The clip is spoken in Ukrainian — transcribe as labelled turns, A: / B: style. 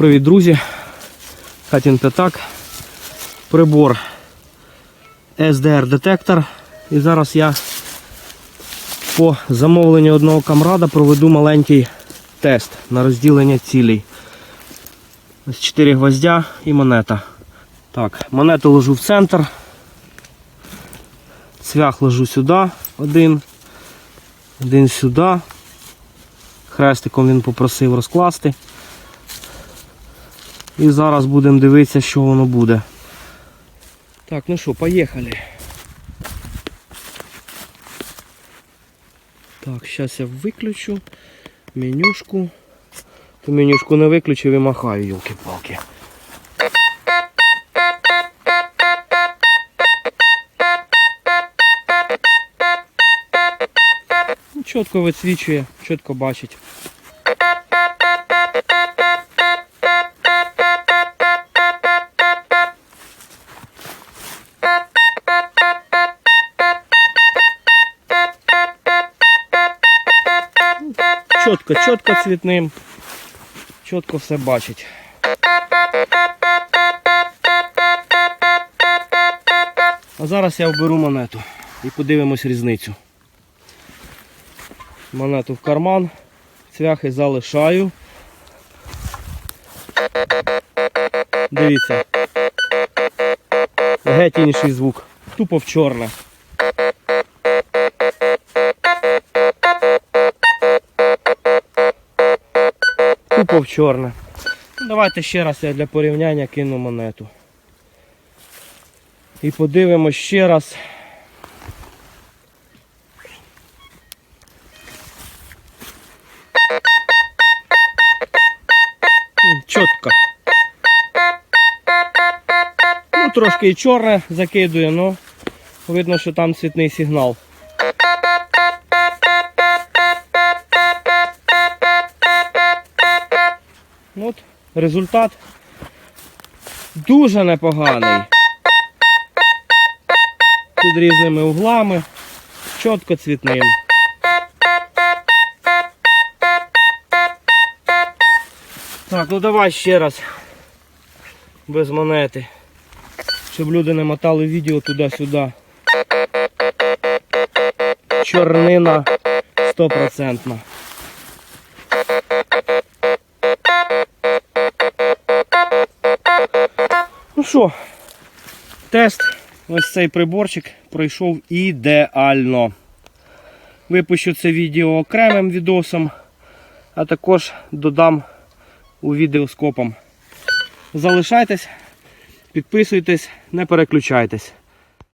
A: Привіт, друзі! Хатін П'ятак. Прибор SDR детектор. І зараз я по замовленню одного камрада проведу маленький тест на розділення цілей. Ось 4 гвоздя і монета. Так, монету ложу в центр. Цвях ложу сюди один. Один сюди. Хрестиком він попросив розкласти. І зараз будемо дивитися, що воно буде. Так, ну що, поїхали. Так, зараз я виключу менюшку. Ту менюшку не виключив і махаю, йолки-палки. Ну, Чітко висвічує, чітко бачить. Чітко, чітко цвітним. Чітко все бачить. А зараз я вберу монету і подивимось різницю. Монету в карман, цвяхи залишаю. Дивіться. Геть інший звук. Тупо в чорне. Тупо чорне. Ну, Давайте ще раз я для порівняння кину монету. І подивимось ще раз. Чітко. Ну, трошки і чорне закидує, але видно, що там світний сигнал. От результат дуже непоганий. Під різними углами, чітко цвітним. Так, ну давай ще раз. Без монети. Щоб люди не мотали відео туди-сюди. Чорнина стопроцентна. Що, тест, ось цей приборчик пройшов ідеально. Випущу це відео окремим відосом, а також додам у відео скопом. Залишайтесь, підписуйтесь, не переключайтесь.